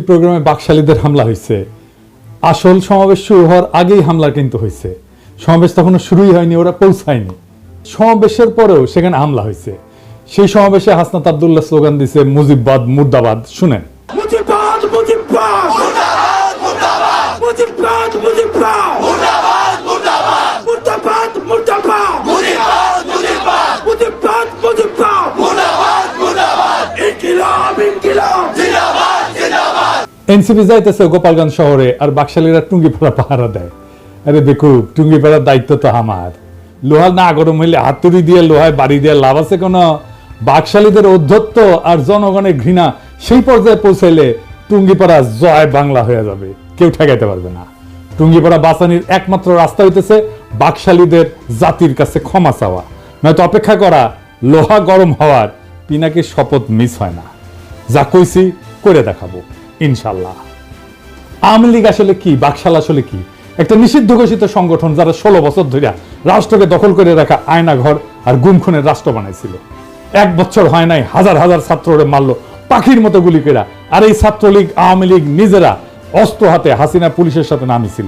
প্রোগ্রামে বাকশালীদের হামলা হয়েছে। আসল সমাবেশ শুরু হওয়ার আগেই হামলা কিন্তু হয়েছে। সমাবেশ তখনও শুরুই হয়নি, ওরা পৌঁছায়নি। সমাবেশের পরেও সেখানে হামলা হয়েছে। সেই সমাবেশে হাসনাত আবদুল্লাহ স্লোগান দিছে মুজিববাদ মুর্দাবাদ, শুনেন। মুজিববাদ মুজিববাদ! মুর্দাবাদ মুর্দাবাদ এনসিপি যাইতেছে গোপালগঞ্জ শহরে, আর বাকশালীরা টুঙ্গিপাড়া পাহারা দেয়। আরে বেকুব টুঙ্গিপাড়ার দায়িত্ব তো আমার। লোহা না গরম হইলে হাতুড়ি দিয়ে, লোহায় বাড়ি দিয়ে লাভ আছে কোনো? বাকশালীদের অধ্যত্ত আর জনগণের ঘৃণা সেই পর্যায়ে পৌঁছাইলে টুঙ্গিপাড়া জয় বাংলা হয়ে যাবে। কেউ ঠেকাইতে পারবে না। টুঙ্গিপাড়া বাঁচানির একমাত্র রাস্তা হইতেছে বাকশালীদের জাতির কাছে ক্ষমা চাওয়া। নয়তো অপেক্ষা করা, লোহা গরম হওয়ার পিনাকে শপথ মিস হয় না। যা কইছি করে দেখাবো। ইনশাল্লাহ। আওয়ামী লীগ আসলে কি? বাকশাল আসলে কি? একটা নিষিদ্ধ ঘোষিত সংগঠন যারা ষোলো বছর ধরে রাষ্ট্রকে দখল করে রাখা আয়না ঘর আর গুম খুনের রাষ্ট্র বানাইছিল। এক বছর হয় নাই, হাজার হাজার ছাত্ররে মারলো, পাখির মতো গুলি কেরা। আর এই ছাত্রলীগ, আওয়ামী লীগ নিজেরা অস্ত্র হাতে হাসিনা পুলিশের সাথে নামিছিল।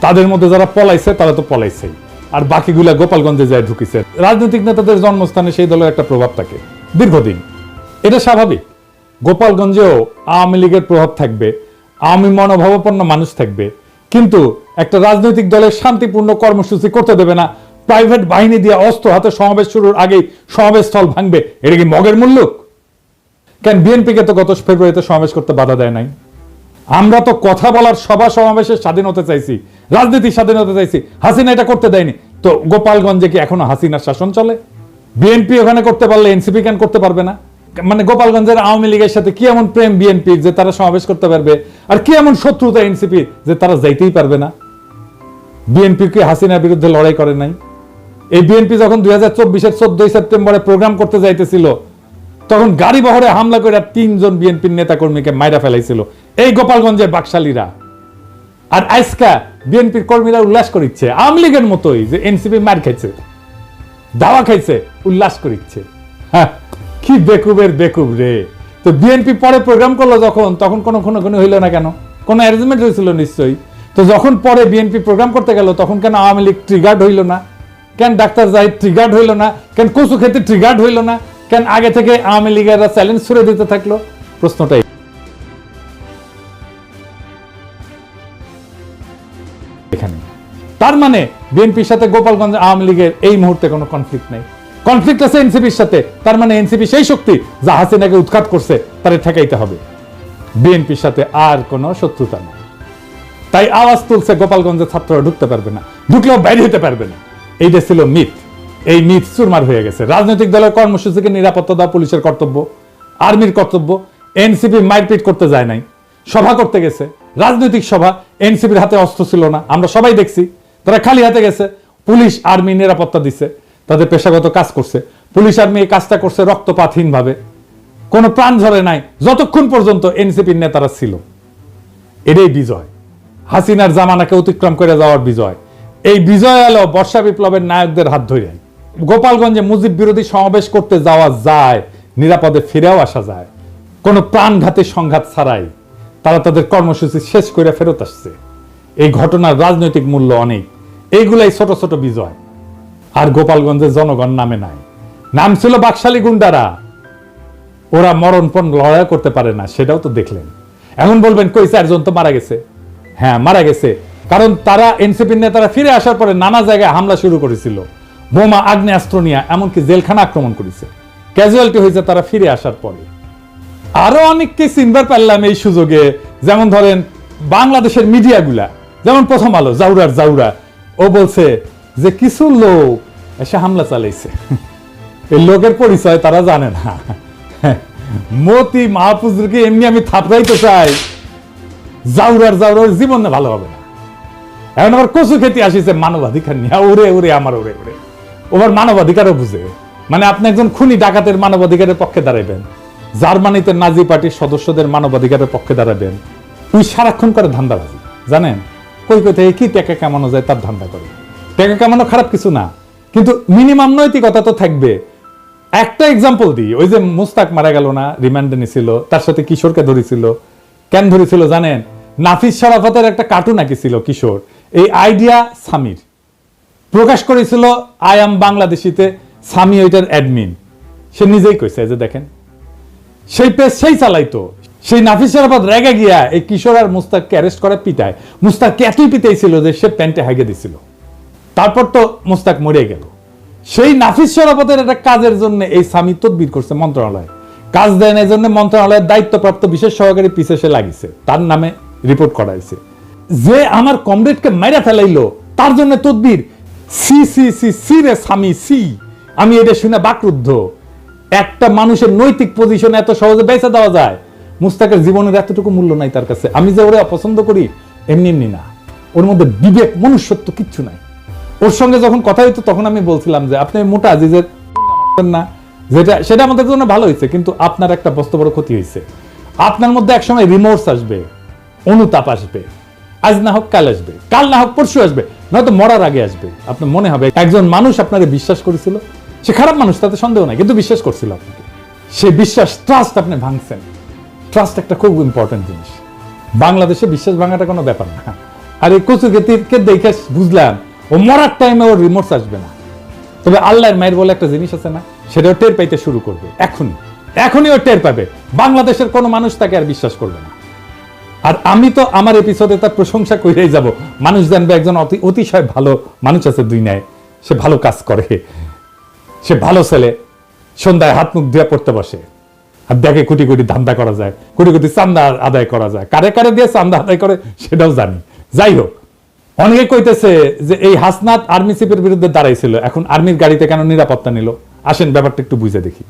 তাদের মধ্যে যারা পলাইছে, তারা তো পলাইছেই। আর বাকিগুলা গোপালগঞ্জে যায় ঢুকিছে। রাজনৈতিক নেতাদের জন্মস্থানে সেই দলের একটা প্রভাব থাকে। দীর্ঘদিন। এটা স্বাভাবিক। গোপালগঞ্জেও আওয়ামী লীগের প্রভাব থাকবে, আওয়ামী মনোভাবাপন্ন মানুষ থাকবে। কিন্তু একটা রাজনৈতিক দলের শান্তিপূর্ণ কর্মসূচি করতে দেবে না, প্রাইভেট বাহিনী দিয়ে অস্ত্র হাতে সমাবেশ শুরুর আগেই সমাবেশ স্থল ভাঙবে। এটা কি মগের মুল্লুক? কেন বিএনপিকে তো গত ফেব্রুয়ারিতে সমাবেশ করতে বাধা দেয় নাই? আমরা তো কথা বলার সভা সমাবেশের স্বাধীনতা চাইছি, রাজনীতির স্বাধীনতা চাইছি, হাসিনা এটা করতে দেয়নি। তো গোপালগঞ্জে কি এখনও হাসিনার শাসন চলে? বিএনপি ওখানে করতে পারলে, এনসিপি কেন করতে পারবে না? মানে গোপালগঞ্জের আওয়ামী লীগের সাথে কি এমন প্রেম বিএনপির যে তারা সমাবেশ করতে পারবে? আর কি এমন শত্রুতা এনসিপির যে তারা যাইতেই পারবে না? বিএনপি কি হাসিনার বিরুদ্ধে লড়াই করে নাই? এই বিএনপি যখন দুই হাজার চব্বিশের চোদ্দই সেপ্টেম্বরে প্রোগ্রাম করতে যাইতেছিল তখন গাড়ি বহরে হামলা করে তিনজন বিএনপির নেতা কর্মীকে মাইরা ফেলাইছিল। এই গোপালগঞ্জের বাকশালীরা। আর আজকা বিএনপির কর্মীরা উল্লাস করিচ্ছে। আওয়ামী লীগের মতোই যে এনসিপি মার খাইছে দাওয়া খাইছে উল্লাস করিচ্ছে। হ্যাঁ, কি বেকুবের বেকুব রে? তো বিএনপি পরে প্রোগ্রাম করল যখন, তখন কোনো কোনো কোনো হইল না কেন? কোনো অ্যারেঞ্জমেন্ট হয়েছিল নিশ্চয়ই। তো যখন পরে বিএনপি প্রোগ্রাম করতে গেল, তখন কেন আওয়ামী লীগ ট্রিগার্ড হইল না? কেন ডাক্তার জাহিদ ট্রিগার্ড হইল না? কেন কচু খেতে ট্রিগার্ড হইল না? কেন আগে থেকে আওয়ামী লীগেরা চ্যালেঞ্জ ছুড়ে দিতে থাকল? প্রশ্নটাই। তার মানে বিএনপির সাথে গোপালগঞ্জ আওয়ামী লীগের এই মুহূর্তে কোনো কনফ্লিক্ট নেই। কনফ্লিক্ট আছে এনসিপির সাথে। তার মানে এনসিপি সেই শক্তি যা হাসিনাকে উৎখাত করছে, তারে ঠেকাইতে হবে। বিএনপির সাথে আর কোনো শত্রুতা নেই। তাই আওয়াজ তুলছে গোপালগঞ্জের ছাত্ররা ঢুকতে পারবে না, ঢুকলেও বাইরে হতে পারবে না। এইটা ছিল মিথ এই মিথ চুরমার হয়ে গেছে। রাজনৈতিক দলের কর্মসূচিকে নিরাপত্তা দেওয়া পুলিশের কর্তব্য, আর্মির কর্তব্য এনসিপি মারপিট করতে যায় নাই। সভা করতে গেছে। রাজনৈতিক সভা এনসিপির হাতে অস্ত্র ছিল না। আমরা সবাই দেখছি, তারা খালি হাতে গেছে। পুলিশ, আর্মি নিরাপত্তা দিছে। তাদের পেশাগত কাজ করছে। পুলিশ আর্মি এই কাজটা করছে রক্তপাতহীন ভাবে কোনো প্রাণ ঝরে নাই, যতক্ষণ পর্যন্ত এনসিপির নেতারা ছিল। এটাই বিজয়। হাসিনার জামানাকে অতিক্রম করে যাওয়ার বিজয়। এই বিজয় এলো বর্ষা বিপ্লবের নায়কদের হাত ধরে গোপালগঞ্জে মুজিব বিরোধী সমাবেশ করতে যাওয়া যায়, নিরাপদে ফিরেও আসা যায়। কোনো প্রাণঘাতী সংঘাত ছাড়াই তারা তাদের কর্মসূচি শেষ করে ফেরত আসছে। এই ঘটনার রাজনৈতিক মূল্য অনেক। এইগুলাই ছোট ছোট বিজয়। আর গোপালগঞ্জের জনগণ নামে নাই। নাম ছিল বাকশালী গুন্ডারা। ওরা মরণপণ লড়াই করতে পারে না, সেটাও তো দেখলেন। এখন বলবেন, কই চারজন তো মারা গেছে? হ্যাঁ মারা গেছে। কারণ তারা এনসিপির নেতারা ফিরে আসার পরে নানা জায়গায় হামলা শুরু করেছিল। বোমা, আগ্নেয়াস্ত্র নিয়ে, এমনকি জেলখানা আক্রমণ করেছে। ক্যাজুয়ালিটি হয়েছে তারা ফিরে আসার পরে। আরও অনেককে চিনবার পারলাম এই সুযোগে। যেমন ধরেন, বাংলাদেশের মিডিয়াগুলা। যেমন প্রথম আলো, জাউরার জাউরা। ও বলছে যে কিছু লোক এসে হামলা চালাইছে। এই লোকের পরিচয় তারা জানে না। মতি মাহফুজকে এমনি আমি থাপড়াইতে চাই। জাউরার জাউরার জীবন না ভালো হবে না। এখন আবার কচু খেতে আসিছে মানবাধিকার নিয়ে। ওরে ওরে আমার ওরে ওরে ওবার মানবাধিকারও বুঝে। মানে আপনি একজন খুনি ডাকাতের মানবাধিকারের পক্ষে দাঁড়াবেন জার্মানিতে নাজি পার্টির সদস্যদের মানবাধিকারের পক্ষে দাঁড়াবেন তুই সারাক্ষণ করে ধান্দাবাজি। জানেন? কই কই থেকে কি টেকা কামানো যায় তার ধান্দা করে। টেকা কামানো খারাপ কিছু না। কিন্তু মিনিমাম নৈতিকতা তো থাকবে। একটা এক্সাম্পল দিই, ওই যে মুস্তাক মারা গেল না রিমান্ডে নিছিল, তার সাথে কিশোরকে ধরেছিল। কেন ধরেছিল জানেন? নাফিস শরাফতের একটা কার্টুন নাকি ছিল কিশোর। এই আইডিয়া সামির। প্রকাশ করেছিল আই এম বাংলাদেশিতে, সামি ওইটার অ্যাডমিন সে নিজেই কইছে যে দেখেন। সেই পেজ সেই চালাইতো। সেই নাফিস শরাফত রেগে গিয়া এই কিশোর আর মুস্তাককে অ্যারেস্ট করে পিটায়। মুস্তাককে এতই পিটাইছিল যে সে প্যান্টে হাগে দিছিল। তারপর তো মুস্তাক মরে গেল। সেই নাফিস শরাফতের একটা কাজের জন্য এই স্বামী তদবির করছে মন্ত্রণালয়। কাজ দেন এই জন্য মন্ত্রণালয়ের দায়িত্বপ্রাপ্ত বিশেষ সহকারী পিছে সে লাগিছে তার নামে রিপোর্ট করাইছে যে আমার কমরেডকে মাইরা ফেলাইলো, তার জন্য তদবির। সি সি সি সি রে স্বামী সি। আমি এটা শুনে বাকরুদ্ধ। একটা মানুষের নৈতিক পজিশন এত সহজে বেঁচে দেওয়া যায়। মুস্তাকের জীবনের এতটুকু মূল্য নাই তার কাছে। আমি যে ওরে অপছন্দ করি, এমনি এমনি না। ওর মধ্যে বিবেক, মনুষ্যত্ব কিচ্ছু নাই। ওর সঙ্গে যখন কথা হইতো, তখন আমি বলছিলাম যে, আপনি মোটা আজিজের না। যেটা, সেটা আমাদের জন্য ভালো হয়েছে কিন্তু আপনার একটা বস্ত বড় ক্ষতি হয়েছে আপনার মধ্যে একসময় রিমোর্স আসবে, অনুতাপ আসবে। আজ না হোক কাল আসবে, কাল না হোক পরশু আসবে, নয়তো মরার আগে আসবে। আপনার মনে হবে, একজন মানুষ আপনাকে বিশ্বাস করেছিল? সে খারাপ মানুষ, তাতে সন্দেহ নাই, কিন্তু বিশ্বাস করছিল আপনাকে। সে বিশ্বাস ট্রাস্ট আপনি ভাঙছেন। ট্রাস্ট একটা খুব ইম্পর্টেন্ট জিনিস। বাংলাদেশে বিশ্বাস ভাঙাটা কোনো ব্যাপার না। আর এই কচুকে দেখে বুঝলাম ও মরার টাইমে ওর রিমোটস আসবে না। তবে আল্লাহর মায়ের বলে একটা জিনিস আছে না, সেটাও টের পাইতে শুরু করবে, এখনই। এখনই ও টের পাবে। বাংলাদেশের কোনো মানুষ তাকে আর বিশ্বাস করবে না। আর আমি তো আমার এপিসোডে তার প্রশংসা করেই যাব। মানুষ জানবে একজন অতি, অতিশয় ভালো মানুষ আছে দুই দুনিয়ায় সে ভালো কাজ করে। সে ভালো ছেলে। সন্ধ্যায় হাত মুখ ধুয়ে পড়তে বসে। আর দেখে কোটি কোটি ধান্দা করা যায়। কোটি কোটি চান্দা আদায় করা যায়। কারে কারে দিয়ে চান্দা আদায় করে, সেটাও জানি। যাই হোক অনেকে কইতেছে যে এই হাসনাত আর্মি চিফের বিরুদ্ধে দাঁড়াইছিল, এখন আর্মির গাড়িতে কেন নিরাপত্তা নিল? আসেন ব্যাপারটা একটু বুঝে দেখি।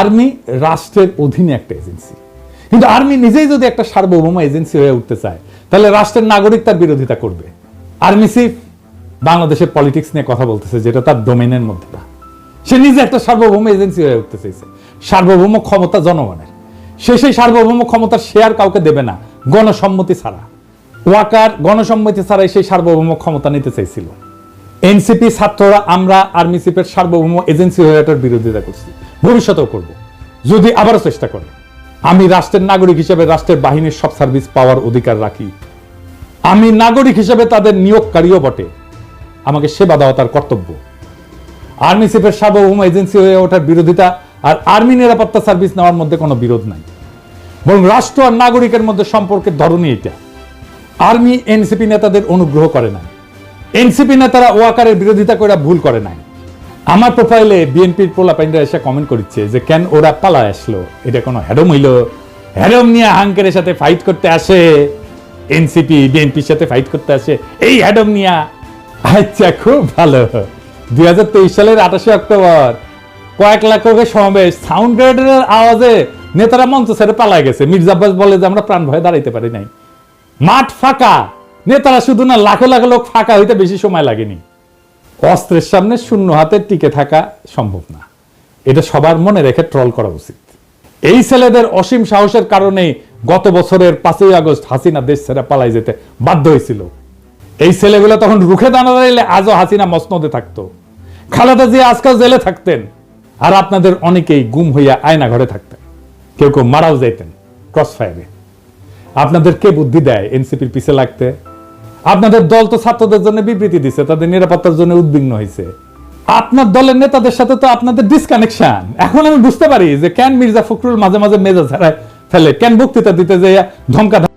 আর্মি রাষ্ট্রের অধীনে একটা এজেন্সি। কিন্তু আর্মি নিজেই যদি একটা সার্বভৌম এজেন্সি হয়ে উঠতে চায়, তাহলে রাষ্ট্রের নাগরিক তার বিরোধিতা করবে। আর্মি চিফ বাংলাদেশের পলিটিক্স নিয়ে কথা বলতেছে, যেটা তার ডোমেনের মধ্যে না। সে নিজে একটা সার্বভৌম এজেন্সি হয়ে উঠতে চাইছে। সার্বভৌম ক্ষমতা জনগণের। সে সেই সার্বভৌম ক্ষমতার শেয়ার কাউকে দেবে না, গণসম্মতি ছাড়া। ওয়াকার গণসম্মতি ছাড়াই সেই সার্বভৌম ক্ষমতা নিতে চাইছিল। এনসিপি ছাত্ররা আমরা আর্মি চিফের সার্বভৌম এজেন্সি হয়ে এটার বিরোধিতা করছি। ভবিষ্যতেও করব, যদি আবারও চেষ্টা করে। আমি রাষ্ট্রের নাগরিক হিসেবে রাষ্ট্রের বাহিনীর সব সার্ভিস পাওয়ার অধিকার রাখি। আমি নাগরিক হিসেবে তাদের নিয়োগকারীও বটে। আমাকে সেবা দেওয়া তার কর্তব্য। আর্মি চিফের সার্বভৌম এজেন্সি হয়ে ওঠার বিরোধিতা আর আর্মি নিরাপত্তা সার্ভিস নেওয়ার মধ্যে কোনো বিরোধ নাই। বরং রাষ্ট্র আর নাগরিকের মধ্যে সম্পর্কের ধরনই এটা। আর্মি, এনসিপি নেতাদের অনুগ্রহ করে নাই। এনসিপি নেতারা ওয়াকারের বিরোধিতা করে ভুল করে নাই। আমার প্রোফাইলে বিএনপির পোলাপাইনরা এসে কমেন্ট করছে যে, কেন ওরা পালায় আসলো? এটা কোনো হ্যাডম হইল? হ্যাডম নিয়ে হাঙ্কের সাথে ফাইট করতে আসে? এনসিপি, বিএনপির সাথে ফাইট করতে আসে? এই হ্যাডম নিয়া? আচ্ছা খুব ভালো। দুই হাজার তেইশ সালের আঠাশে অক্টোবর, কয়েক লাখ সমাবেশ। সাউন্ড গ্রেডের আওয়াজে নেতারা মঞ্চ ছেড়ে পালায় গেছে। মির্জা আব্বাস বলে যে আমরা প্রাণ ভয়ে দাঁড়াইতে পারি নাই। মাঠ ফাঁকা। নেতারা শুধু না, লাখো লাখো লোক ফাঁকা হইতে বেশি সময় লাগেনি। অস্ত্রের সামনে শূন্য হাতে টিকে থাকা সম্ভব না। এটা সবার মনে রেখে ট্রল করা উচিত। এই ছেলেদের অসীম সাহসের কারণে গত বছরের পাঁচই আগস্ট হাসিনা দেশ ছেড়ে পালাই যেতে বাধ্য হয়েছিল। এই ছেলেগুলো তখন রুখে দাঁড়া দাঁড়াইলে আজও হাসিনা মসনদে থাকতো। খালেদা জিয়া আজকাল জেলে থাকতেন। আর আপনাদের অনেকেই গুম হইয়া আয়না ঘরে থাকতেন। কেউ কেউ মারাও যাইতেন ক্রস ফায়ারে আপনাদের কে বুদ্ধি দেয়? এনসিপির পিছে লাগতে। আপনাদের দল তো ছাত্রদের জন্য বিবৃতি দিছে, তাদের নিরাপত্তার জন্য উদ্বিগ্ন হয়েছে আপনার দলের নেতাদের সাথে তো আপনাদের ডিসকানেকশন এখন আমি বুঝতে পারি যে কেন মির্জা ফখরুল মাঝে মাঝে মেজাজ হারায় ফেলে, কেন বক্তৃতা দিতে যে ধমকা